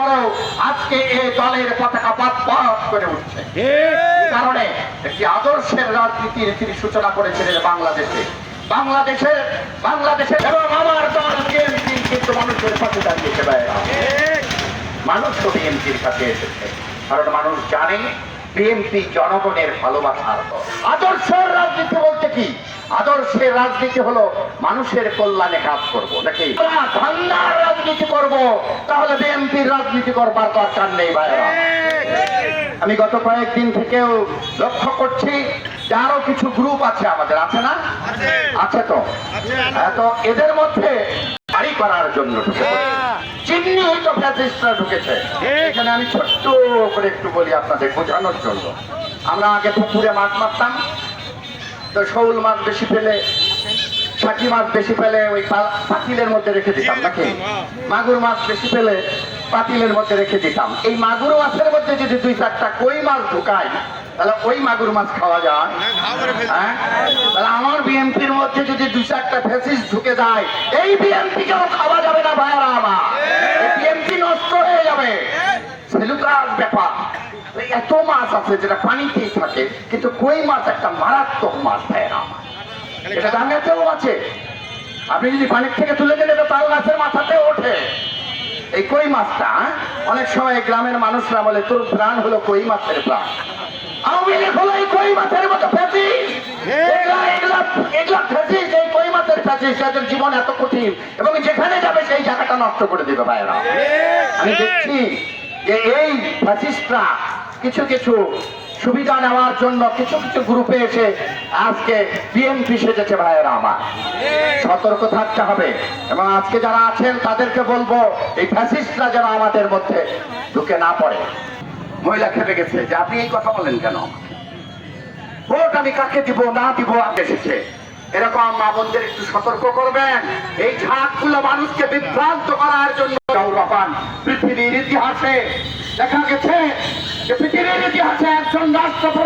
পরেও আজকে এই দলের পতাকা পাত পাত করে উঠছে। কারণে একটি আদর্শের রাজনীতির তিনি সূচনা করেছিলেন বাংলাদেশে। বাংলাদেশের বাংলাদেশের এবং আমার দল বিএনপি কিন্তু মানুষের পাশে দাঁড়িয়েছে মানুষ তো বিএনপির কাছে এসেছে। কারণ মানুষ জানে বিএনপি জনগণের ভালোবাসার দল। আদর্শের রাজনীতি বলতে কি? আদর্শের রাজনীতি হলো মানুষের কল্যাণে কাজ করব, নাকি? ধান্দার রাজনীতি করব, তাহলে বিএনপির রাজনীতি করবার দরকার নেই ভাইরা আমি গত কয়েকদিন থেকেও লক্ষ্য করছি যে আরও কিছু গ্রুপ আছে আমাদের, আছে না? আছে তো? তো এদের মধ্যে বাড়ি করার জন্য। চিহ্নিত ফ্যাসিস্টরা ঢুকেছে। এখানে আমি ছোট্ট করে একটু বলি আপনাদের বোঝানোর জন্য। আমরা আগে পুকুরে মাছ মারতাম তো শৌল মাছ বেশি পেলে ছাকি মাছ বেশি পেলে ওই পাতিলের মধ্যে রেখে দিতাম নাকি? মাগুর মাছ বেশি পেলে পাতিলের মধ্যে রেখে দিতাম। এই মাগুর মাছের মধ্যে যদি দুই চারটা কই মাছ ঢুকাই তাহলে ওই মাগুর মাছ খাওয়া যায়। হ্যাঁ? তাহলে আমার বিএনপির মধ্যে যদি দুই চারটা ফেসিস ঢুকে যায় এই বিএনপি কেউ খাওয়া যাবে না ভাইয়ারা আমার? বিএনপি নষ্ট ব্যাপার। এত মাছ আছে যেটা পানিতেই থাকে, কিন্তু কই মাছ একটা মারাত্মক মাছ ভাইয়ারা আমার এটা ডাঙ্গাতেও আছে। আপনি যদি পানির থেকে তুলে গেলে তো তাল গাছের মাথাতে ওঠে। এই কই মাছটা? অনেক সময় গ্রামের মানুষরা বলে, তোর প্রাণ হলো কই মাছের প্রাণ? আওয়ামী হলো এই কই মাছের মতো ফ্যাসিস। এই কই মাছের ফ্যাসিস, যাদের জীবন এত কঠিন। এবং যেখানে যাবে সেই জায়গাটা নষ্ট করে দেবে ভাইরা আমি দেখছি। যে এই ফ্যাসিস্টরা কিছু কিছু সুবিধা নেওয়ার জন্য কিছু কিছু গ্রুপে এসে আজকে বিএনপি সেজেছে ভাইয়েরা আমার। সতর্ক থাকতে হবে। এবং আজকে যারা আছেন, তাদেরকে বলব, এই ফ্যাসিস্টরা যেন আমাদের মধ্যে ঢুকে না পড়ে। মহিলা খেপে গেছে। যে আপনি এই কথা বলেন কেন? ভোট আমি কাকে দিব, না দিব এসেছে। এরকম মা বোনদের একটু সতর্ক করবেন। এই ঝাঁকগুলো মানুষকে বিভ্রান্ত করার জন্য পৃথিবীর ইতিহাসে দেখা গেছে যে পৃথিবীর ইতিহাসে একজন রাষ্ট্রপ্রধান